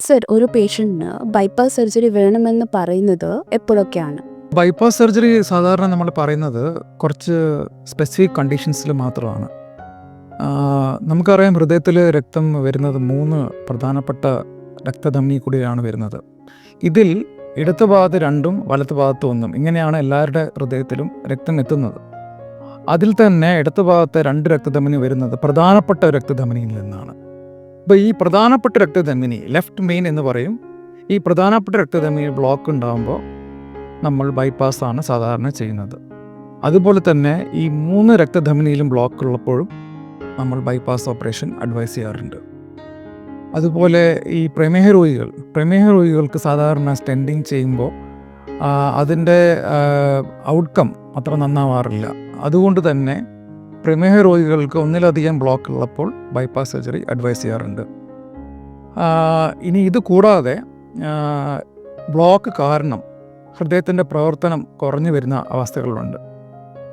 Sir ഒരു പേഷ്യന്റിന് bypass surgery വേണമെന്ന് പറയുന്നത് എപ്പോഴൊക്കെയാണ്? ബൈപ്പാസ് സർജറി സാധാരണ നമ്മൾ പറയുന്നത് കുറച്ച് സ്പെസിഫിക് കണ്ടീഷൻസിൽ മാത്രമാണ്. നമുക്കറിയാം ഹൃദയത്തിൽ രക്തം വരുന്നത് മൂന്ന് പ്രധാനപ്പെട്ട രക്തധമനി കൂടിയാണ് വരുന്നത്. ഇതിൽ ഇടത്ത് ഭാഗത്ത് രണ്ടും വലത്ത് ഭാഗത്ത് ഒന്നും ഇങ്ങനെയാണ് എല്ലാവരുടെ ഹൃദയത്തിലും രക്തം എത്തുന്നത്. അതിൽ തന്നെ ഇടത്തു ഭാഗത്തെ രണ്ട് രക്തധമനി വരുന്നത് പ്രധാനപ്പെട്ട രക്തധമനിയിൽ നിന്നാണ്. അപ്പോൾ ഈ പ്രധാനപ്പെട്ട രക്തധമനി ലെഫ്റ്റ് മെയിൻ എന്ന് പറയും. ഈ പ്രധാനപ്പെട്ട രക്തധമനി ബ്ലോക്ക് ഉണ്ടാകുമ്പോൾ നമ്മൾ ബൈപ്പാസ് ആണ് സാധാരണ ചെയ്യുന്നത്. അതുപോലെ തന്നെ ഈ മൂന്ന് രക്തധമനിയിലും ബ്ലോക്ക് ഉള്ളപ്പോഴും നമ്മൾ ബൈപ്പാസ് ഓപ്പറേഷൻ അഡ്വൈസ് ചെയ്യാറുണ്ട്. അതുപോലെ ഈ പ്രമേഹ രോഗികൾ പ്രമേഹ രോഗികൾക്ക് സാധാരണ സ്റ്റെൻഡിങ് ചെയ്യുമ്പോൾ അതിന്റെ ഔട്ട്കം അത്ര നന്നാവാറില്ല. അതുകൊണ്ട് തന്നെ പ്രമേഹ രോഗികൾക്ക് ഒന്നിലധികം ബ്ലോക്ക് ഉള്ളപ്പോൾ ബൈപ്പാസ് സർജറി അഡ്വൈസ് ചെയ്യാറുണ്ട്. ഇനി ഇത് കൂടാതെ ബ്ലോക്ക് കാരണം ഹൃദയത്തിന്റെ പ്രവർത്തനം കുറഞ്ഞു വരുന്ന അവസ്ഥകളുണ്ട്.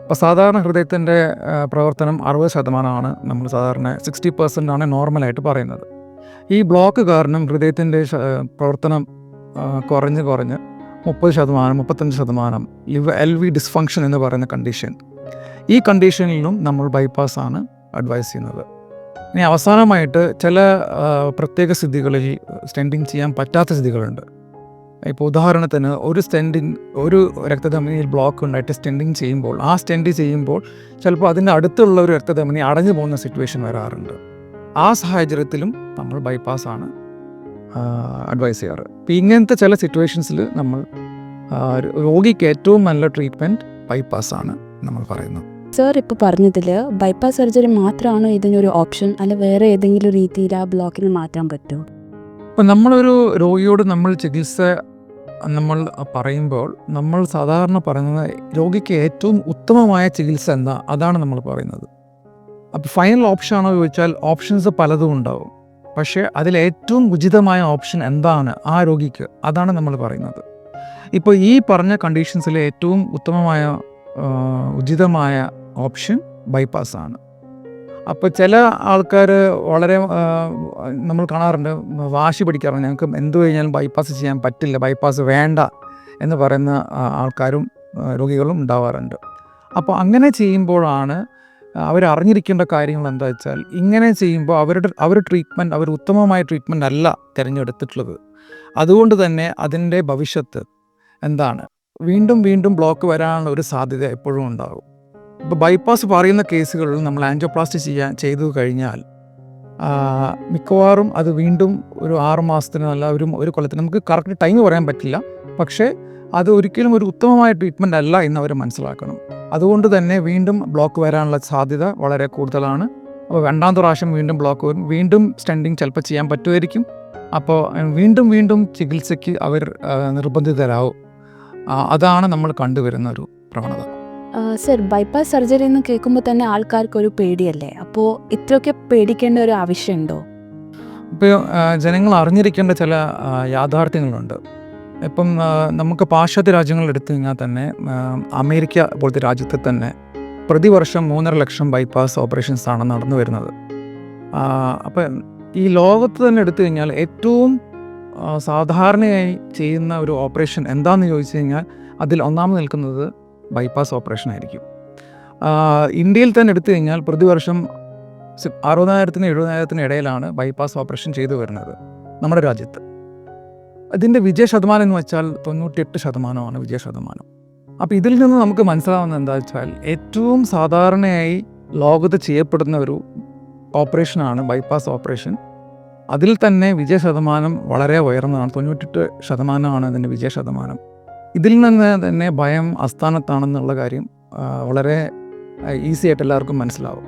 അപ്പോൾ സാധാരണ ഹൃദയത്തിന്റെ പ്രവർത്തനം അറുപത് ശതമാനമാണ് നമ്മൾ സാധാരണ സിക്സ്റ്റി പെർസെന്റ് ആണ് നോർമലായിട്ട് പറയുന്നത്. ഈ ബ്ലോക്ക് കാരണം ഹൃദയത്തിന്റെ പ്രവർത്തനം കുറഞ്ഞ് കുറഞ്ഞ് മുപ്പത് ശതമാനം മുപ്പത്തഞ്ച് ശതമാനം ലിവ് എൽ വി ഡിസ്ഫങ്ഷൻ എന്ന് പറയുന്ന കണ്ടീഷൻ ഈ കണ്ടീഷനിൽ നിന്നും നമ്മൾ ബൈപ്പാസ് ആണ് അഡ്വൈസ് ചെയ്യുന്നത്. ഇനി അവസാനമായിട്ട് ചില പ്രത്യേക സ്ഥിതികളിൽ സ്റ്റെൻഡിങ് ചെയ്യാൻ പറ്റാത്ത സ്ഥിതികളുണ്ട്. ഇപ്പോൾ ഉദാഹരണത്തിന് ഒരു സ്റ്റെൻഡിങ് ഒരു രക്തധമനിയിൽ ബ്ലോക്ക് ഉണ്ടായിട്ട് സ്റ്റെൻഡിങ് ചെയ്യുമ്പോൾ ആ സ്റ്റെൻഡ് ചെയ്യുമ്പോൾ ചിലപ്പോൾ അതിന്റെ അടുത്തുള്ള ഒരു രക്തധമനി അടഞ്ഞു പോകുന്ന സിറ്റുവേഷൻ വരാറുണ്ട്. ആ സാഹചര്യത്തിലും നമ്മൾ ബൈപ്പാസ് ആണ് അഡ്വൈസ് ചെയ്യാറ്. ഇപ്പം ഇങ്ങനത്തെ ചില സിറ്റുവേഷൻസിൽ നമ്മൾ രോഗിക്ക് ഏറ്റവും നല്ല ട്രീറ്റ്മെന്റ് ബൈപ്പാസ് ആണ് നമ്മൾ പറയുന്നത്. സർ ഇപ്പോൾ പറഞ്ഞതിൽ ബൈപ്പാസ് സർജറി മാത്രമാണോ ഇതിനൊരു ഓപ്ഷൻ അല്ല വേറെ ഏതെങ്കിലും രീതിയിൽ ആ ബ്ലോക്കിന് മാറ്റാൻ പറ്റുമോ അപ്പോൾ നമ്മളൊരു രോഗിയോട് നമ്മൾ ചികിത്സ നമ്മൾ പറയുമ്പോൾ നമ്മൾ സാധാരണ പറയുന്നത് രോഗിക്ക് ഏറ്റവും ഉത്തമമായ ചികിത്സ എന്താ? അതാണ് നമ്മൾ പറയുന്നത്. അപ്പോൾ ഫൈനൽ ഓപ്ഷൻ ആണോ ചോദിച്ചാൽ ഓപ്ഷൻസ് പലതും ഉണ്ടാവും. പക്ഷേ അതിലേറ്റവും ഉചിതമായ ഓപ്ഷൻ എന്താണ് ആ രോഗിക്ക്? അതാണ് നമ്മൾ പറയുന്നത്. ഇപ്പോൾ ഈ പറഞ്ഞ കണ്ടീഷൻസിലെ ഏറ്റവും ഉത്തമമായ ഉചിതമായ ഓപ്ഷൻ ബൈപ്പാസ് ആണ്. അപ്പോൾ ചില ആൾക്കാർ വളരെ നമ്മൾ കാണാറുണ്ട് വാശി പിടിക്കാറുണ്ട് ഞങ്ങൾക്ക് എന്ത് കഴിഞ്ഞാലും ബൈപ്പാസ് ചെയ്യാൻ പറ്റില്ല ബൈപ്പാസ് വേണ്ട എന്ന് പറയുന്ന ആൾക്കാരും രോഗികളും ഉണ്ടാവാറുണ്ട്. അപ്പോൾ അങ്ങനെ ചെയ്യുമ്പോഴാണ് അവരറിഞ്ഞിരിക്കേണ്ട കാര്യങ്ങൾ എന്താ വെച്ചാൽ ഇങ്ങനെ ചെയ്യുമ്പോൾ അവരുടെ അവർ ട്രീറ്റ്മെന്റ് അവർ ഉത്തമമായ ട്രീറ്റ്മെന്റ് അല്ല തിരഞ്ഞെടുത്തിട്ടുള്ളത്. അതുകൊണ്ട് തന്നെ അതിന്റെ ഭവിഷ്യത്ത് എന്താണ്? വീണ്ടും വീണ്ടും ബ്ലോക്ക് വരാനുള്ള ഒരു സാധ്യത എപ്പോഴും ഉണ്ടാകും. ഇപ്പോൾ ബൈപ്പാസ് പറയുന്ന കേസുകളിൽ നമ്മൾ ആൻജിയോപ്ലാസ്റ്റി ചെയ്യാൻ ചെയ്തു കഴിഞ്ഞാൽ മിക്കവാറും അത് വീണ്ടും ഒരു ആറ് മാസത്തിനോ അല്ല ഒരു ഒരു കൊല്ലത്തിന് നമുക്ക് കറക്റ്റ് ടൈം പറയാൻ പറ്റില്ല. പക്ഷേ അത് ഒരിക്കലും ഒരു ഉത്തമമായ ട്രീറ്റ്മെന്റ് അല്ല എന്ന് അവർ മനസ്സിലാക്കണം. അതുകൊണ്ട് തന്നെ വീണ്ടും ബ്ലോക്ക് വരാനുള്ള സാധ്യത വളരെ കൂടുതലാണ്. അപ്പോൾ രണ്ടാമത്തെ പ്രാവശ്യം വീണ്ടും ബ്ലോക്ക് വരും. വീണ്ടും സ്റ്റെൻഡിങ് ചിലപ്പോൾ ചെയ്യാൻ പറ്റുമായിരിക്കും. അപ്പോൾ വീണ്ടും വീണ്ടും ചികിത്സയ്ക്ക് അവർ നിർബന്ധിതരാകും അതാണ് നമ്മൾ കണ്ടുവരുന്ന ഒരു പ്രവണത. സർ ബൈപ്പാസ് സർജറി എന്ന് കേൾക്കുമ്പോൾ തന്നെ ആൾക്കാർക്ക് ഒരു പേടിയല്ലേ? അപ്പോൾ ഇത്രയൊക്കെ പേടിക്കേണ്ട ഒരു ആവശ്യമുണ്ടോ? ഇപ്പോൾ ജനങ്ങൾ അറിഞ്ഞിരിക്കേണ്ട ചില യാഥാർത്ഥ്യങ്ങളുണ്ട്. ഇപ്പം നമുക്ക് പാശ്ചാത്യ രാജ്യങ്ങൾ എടുത്തു കഴിഞ്ഞാൽ തന്നെ അമേരിക്ക പോലത്തെ രാജ്യത്ത് തന്നെ പ്രതിവർഷം മൂന്നര ലക്ഷം ബൈപ്പാസ് ഓപ്പറേഷൻസ് ആണ് നടന്നു വരുന്നത്. അപ്പം ഈ ലോകത്ത് തന്നെ എടുത്തു കഴിഞ്ഞാൽ ഏറ്റവും സാധാരണയായി ചെയ്യുന്ന ഒരു ഓപ്പറേഷൻ എന്താണെന്ന് ചോദിച്ചു കഴിഞ്ഞാൽ അതിൽ ഒന്നാമത് നിൽക്കുന്നത് ബൈപ്പാസ് ഓപ്പറേഷൻ ആയിരിക്കും. ഇന്ത്യയിൽ തന്നെ എടുത്തു കഴിഞ്ഞാൽ പ്രതിവർഷം അറുപതിനായിരത്തിന് എഴുപതിനായിരത്തിന് ഇടയിലാണ് ബൈപ്പാസ് ഓപ്പറേഷൻ ചെയ്തു വരുന്നത് നമ്മുടെ രാജ്യത്ത്. അതിന്റെ വിജയ ശതമാനം എന്ന് വെച്ചാൽ തൊണ്ണൂറ്റിയെട്ട് ശതമാനമാണ് വിജയ ശതമാനം അപ്പോൾ ഇതിൽ നിന്ന് നമുക്ക് മനസ്സിലാവുന്നത് എന്താ വെച്ചാൽ ഏറ്റവും സാധാരണയായി ലോകത്ത് ചെയ്യപ്പെടുന്ന ഒരു ഓപ്പറേഷനാണ് ബൈപ്പാസ് ഓപ്പറേഷൻ. അതിൽ തന്നെ വിജയ ശതമാനം വളരെ ഉയർന്നതാണ്. തൊണ്ണൂറ്റെട്ട് ശതമാനമാണ് അതിന്റെ വിജയ ശതമാനം ഇതിൽ നിന്ന് തന്നെ ഭയം അസ്ഥാനത്താണെന്നുള്ള കാര്യം വളരെ ഈസി ആയിട്ട് എല്ലാവർക്കും മനസ്സിലാവും.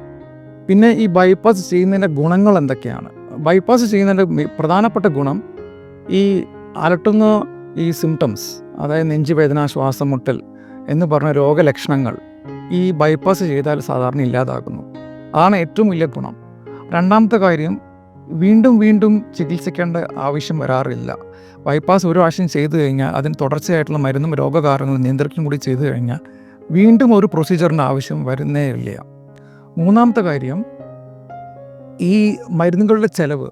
പിന്നെ ഈ ബൈപ്പാസ് ചെയ്യുന്നതിന്റെ ഗുണങ്ങൾ എന്തൊക്കെയാണ്? ബൈപ്പാസ് ചെയ്യുന്നതിന്റെ പ്രധാനപ്പെട്ട ഗുണം ഈ അലട്ടുന്ന ഈ സിംറ്റംസ് അതായത് നെഞ്ചുവേദന ശ്വാസം മുട്ടൽ എന്ന് പറഞ്ഞ രോഗലക്ഷണങ്ങൾ ഈ ബൈപ്പാസ് ചെയ്താൽ സാധാരണ ഇല്ലാതാക്കുന്നു അതാണ് ഏറ്റവും വലിയ ഗുണം. രണ്ടാമത്തെ കാര്യം വീണ്ടും വീണ്ടും ചികിത്സിക്കേണ്ട ആവശ്യം വരാറില്ല. ബൈപ്പാസ് ഒരു പ്രാവശ്യം ചെയ്തു കഴിഞ്ഞാൽ അതിന് തുടർച്ചയായിട്ടുള്ള മരുന്നും രോഗകാരണങ്ങളും നിയന്ത്രിക്കും കൂടി ചെയ്തു കഴിഞ്ഞാൽ വീണ്ടും ഒരു പ്രൊസീജിയറിന്റെ ആവശ്യം വരുന്നേ ഇല്ല. മൂന്നാമത്തെ കാര്യം ഈ മരുന്നുകളുടെ ചിലവ്.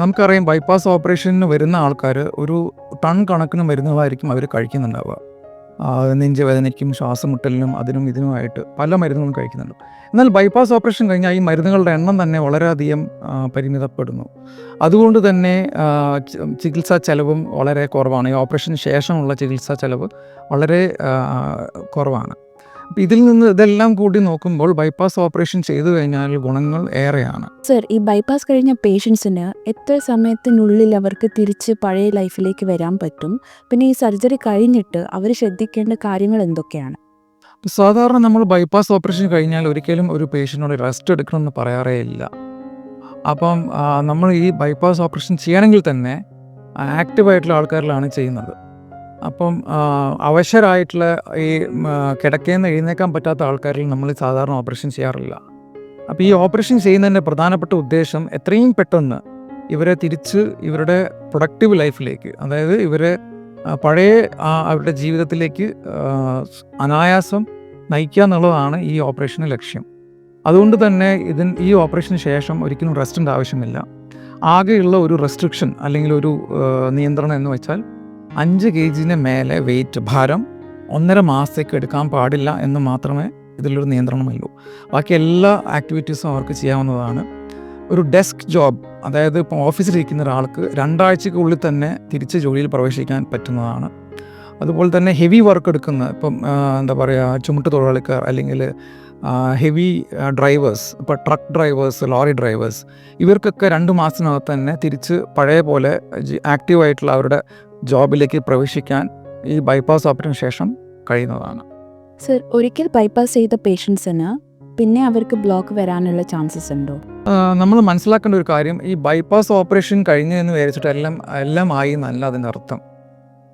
നമുക്കറിയാം ബൈപ്പാസ് ഓപ്പറേഷന് വരുന്ന ആൾക്കാർ ഒരു ടൺ കണക്കിന് മരുന്നുകളായിരിക്കും അവർ കഴിക്കുന്നുണ്ടാവുക. ആ, നെഞ്ച് വേദനയ്ക്കും ശ്വാസം മുട്ടലിനും അതിനും ഇതിനുമായിട്ട് പല മരുന്നുകളും കഴിക്കുന്നുണ്ട്. എന്നാൽ ബൈപ്പാസ് ഓപ്പറേഷൻ കഴിഞ്ഞാൽ ഈ മരുന്നുകളുടെ എണ്ണം തന്നെ വളരെയധികം പരിമിതപ്പെടുന്നു. അതുകൊണ്ട് തന്നെ ചികിത്സാ ചിലവും വളരെ കുറവാണ്. ഈ ഓപ്പറേഷന് ശേഷമുള്ള ചികിത്സാ ചിലവ് വളരെ കുറവാണ്. ഇതിൽ നിന്ന് ഇതെല്ലാം കൂടി നോക്കുമ്പോൾ ബൈപ്പാസ് ഓപ്പറേഷൻ ചെയ്തു കഴിഞ്ഞാൽ ഗുണങ്ങൾ ഏറെയാണ്. സർ ഈ ബൈപ്പാസ് കഴിഞ്ഞ പേഷ്യൻസിന് എത്ര സമയത്തിനുള്ളിൽ അവർക്ക് തിരിച്ച് പഴയ ലൈഫിലേക്ക് വരാൻ പറ്റും? പിന്നെ ഈ സർജറി കഴിഞ്ഞിട്ട് അവർ ശ്രദ്ധിക്കേണ്ട കാര്യങ്ങൾ എന്തൊക്കെയാണ്? സാധാരണ നമ്മൾ ബൈപ്പാസ് ഓപ്പറേഷൻ കഴിഞ്ഞാൽ ഒരിക്കലും ഒരു പേഷ്യന്റിനോട് റെസ്റ്റ് എടുക്കണമെന്ന് പറയാറേ ഇല്ല. അപ്പം നമ്മൾ ഈ ബൈപ്പാസ് ഓപ്പറേഷൻ ചെയ്യണമെങ്കിൽ തന്നെ ആക്റ്റീവായിട്ടുള്ള ആൾക്കാരിലാണ് ചെയ്യുന്നത്. അപ്പം അവശരായിട്ടുള്ള ഈ കിടക്കേന്ന് എഴുന്നേക്കാൻ പറ്റാത്ത ആൾക്കാരിൽ നമ്മൾ സാധാരണ ഓപ്പറേഷൻ ചെയ്യാറില്ല. അപ്പോൾ ഈ ഓപ്പറേഷൻ ചെയ്യുന്നതിന്റെ പ്രധാനപ്പെട്ട ഉദ്ദേശം എത്രയും പെട്ടെന്ന് ഇവരെ തിരിച്ച് ഇവരുടെ പ്രൊഡക്റ്റീവ് ലൈഫിലേക്ക് അതായത് ഇവരെ പഴയ അവരുടെ ജീവിതത്തിലേക്ക് അനായാസം നയിക്കുക എന്നുള്ളതാണ് ഈ ഓപ്പറേഷന് ലക്ഷ്യം. അതുകൊണ്ട് തന്നെ ഇതിന് ഈ ഓപ്പറേഷന് ശേഷം ഒരിക്കലും റെസ്റ്റിന്റെ ആവശ്യമില്ല. ആകെയുള്ള ഒരു റെസ്ട്രിക്ഷൻ അല്ലെങ്കിൽ ഒരു നിയന്ത്രണം എന്ന് വെച്ചാൽ അഞ്ച് കെ ജിന് മേലെ വെയിറ്റ് ഭാരം ഒന്നര മാസത്തേക്ക് എടുക്കാൻ പാടില്ല എന്ന് മാത്രമേ ഇതിലൊരു നിയന്ത്രണമുള്ളൂ. ബാക്കി എല്ലാ ആക്ടിവിറ്റീസും അവർക്ക് ചെയ്യാവുന്നതാണ്. ഒരു ഡെസ്ക് ജോബ് അതായത് ഇപ്പോൾ ഓഫീസിലിരിക്കുന്ന ഒരാൾക്ക് രണ്ടാഴ്ചക്കുള്ളിൽ തന്നെ തിരിച്ച് ജോലിയിൽ പ്രവേശിക്കാൻ പറ്റുന്നതാണ്. അതുപോലെ തന്നെ ഹെവി വർക്ക് എടുക്കുന്ന ഇപ്പം എന്താ പറയുക ചുമട്ട് തൊഴിലാളിക്കാർ അല്ലെങ്കിൽ ഹെവി ഡ്രൈവേഴ്സ് ഇപ്പോൾ ട്രക്ക് ഡ്രൈവേഴ്സ് ലോറി ഡ്രൈവേഴ്സ് ഇവർക്കൊക്കെ രണ്ട് മാസത്തിനകത്ത് തന്നെ തിരിച്ച് പഴയ പോലെ ആക്റ്റീവായിട്ടുള്ള അവരുടെ ജോബിലേക്ക് പ്രവേശിക്കാൻ ഈ ബൈപ്പാസ് ഓപ്പറേഷന് ശേഷം കഴിയുന്നതാണ്. സർ ഒരിക്കൽ ബൈപ്പാസ് ചെയ്ത പേഷ്യൻസിന് പിന്നെ അവർക്ക് ബ്ലോക്ക് വരാനുള്ള ചാൻസസ് ഉണ്ടോ? നമ്മൾ മനസ്സിലാക്കേണ്ട ഒരു കാര്യം ഈ ബൈപ്പാസ് ഓപ്പറേഷൻ കഴിഞ്ഞു എന്ന് വിചാരിച്ചിട്ട് എല്ലാം എല്ലാം ആയി നല്ല അതിന്റെ അർത്ഥം.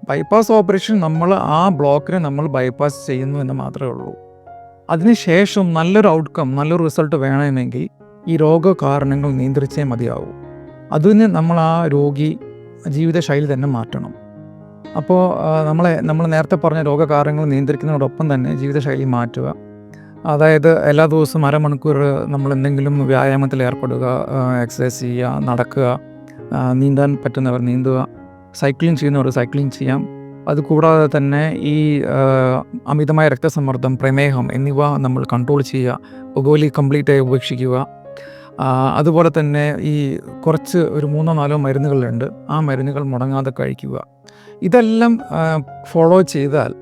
ബൈപ്പാസ് ഓപ്പറേഷൻ നമ്മൾ ആ ബ്ലോക്കിനെ നമ്മൾ ബൈപ്പാസ് ചെയ്യുന്നു എന്ന് മാത്രമേ ഉള്ളൂ. അതിനുശേഷം നല്ലൊരു ഔട്ട്കം നല്ലൊരു റിസൾട്ട് വേണമെങ്കിൽ ഈ രോഗകാരണങ്ങൾ നിയന്ത്രിച്ചേ മതിയാവൂ. അതിന് നമ്മൾ ആ രോഗി ജീവിതശൈലി തന്നെ മാറ്റണം. അപ്പോൾ നമ്മളെ നമ്മൾ നേരത്തെ പറഞ്ഞ രോഗകാരങ്ങൾ നിയന്ത്രിക്കുന്നതോടൊപ്പം തന്നെ ജീവിതശൈലി മാറ്റുക. അതായത് എല്ലാ ദിവസവും അരമണിക്കൂർ നമ്മൾ എന്തെങ്കിലും വ്യായാമത്തിൽ ഏർപ്പെടുക എക്സസൈസ് ചെയ്യുക നടക്കുക നീന്താൻ പറ്റുന്നവർ നീന്തുക സൈക്ലിംഗ് ചെയ്യുന്നവർ സൈക്ലിംഗ് ചെയ്യാം. അതുകൂടാതെ തന്നെ ഈ അമിതമായ രക്തസമ്മർദ്ദം പ്രമേഹം എന്നിവ നമ്മൾ കൺട്രോൾ ചെയ്യുക പുകവലി കംപ്ലീറ്റായി ഉപേക്ഷിക്കുക അതുപോലെ തന്നെ ഈ കുറച്ച് ഒരു മൂന്നോ നാലോ മരുന്നുകളുണ്ട്. ആ മരുന്നുകൾ മുടങ്ങാതെ കഴിക്കുക. ഇതെല്ലാം ഫോളോ ചെയ്താൽ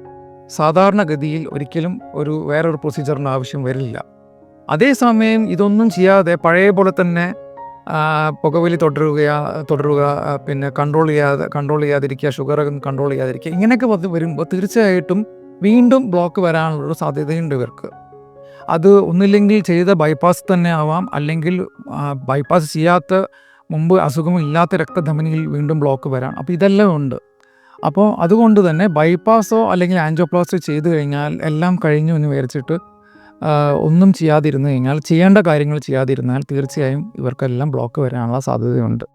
സാധാരണഗതിയിൽ ഒരിക്കലും ഒരു വേറൊരു പ്രൊസീജിയറിന്റെ ആവശ്യം വരില്ല. അതേസമയം ഇതൊന്നും ചെയ്യാതെ പഴയ പോലെ തന്നെ പുകവലി തുടരുക തുടരുക പിന്നെ കൺട്രോൾ ചെയ്യാതെ കൺട്രോൾ ചെയ്യാതിരിക്കുക ഷുഗർ കൺട്രോൾ ചെയ്യാതിരിക്കുക ഇങ്ങനെയൊക്കെ വരുമ്പോൾ തീർച്ചയായിട്ടും വീണ്ടും ബ്ലോക്ക് വരാനുള്ളൊരു സാധ്യതയുണ്ട് ഇവർക്ക്. അത് ഒന്നില്ലെങ്കിൽ ചെയ്ത ബൈപ്പാസ് തന്നെ ആവാം. അല്ലെങ്കിൽ ബൈപ്പാസ് ചെയ്യാത്ത മുമ്പ് അസുഖമില്ലാത്ത രക്തധമനിയിൽ വീണ്ടും ബ്ലോക്ക് വരാം. അപ്പോൾ ഇതെല്ലാം ഉണ്ട്. അപ്പോൾ അതുകൊണ്ട് തന്നെ ബൈപ്പാസോ അല്ലെങ്കിൽ ആൻജോപ്ലാസ്റ്റോ ചെയ്തു കഴിഞ്ഞാൽ എല്ലാം കഴിഞ്ഞു എന്ന് വിചാരിച്ചിട്ട് ഒന്നും ചെയ്യാതിരുന്നു കഴിഞ്ഞാൽ ചെയ്യേണ്ട കാര്യങ്ങൾ ചെയ്യാതിരുന്നാൽ തീർച്ചയായും ഇവർക്കെല്ലാം ബ്ലോക്ക് വരാനുള്ള സാധ്യതയുണ്ട്.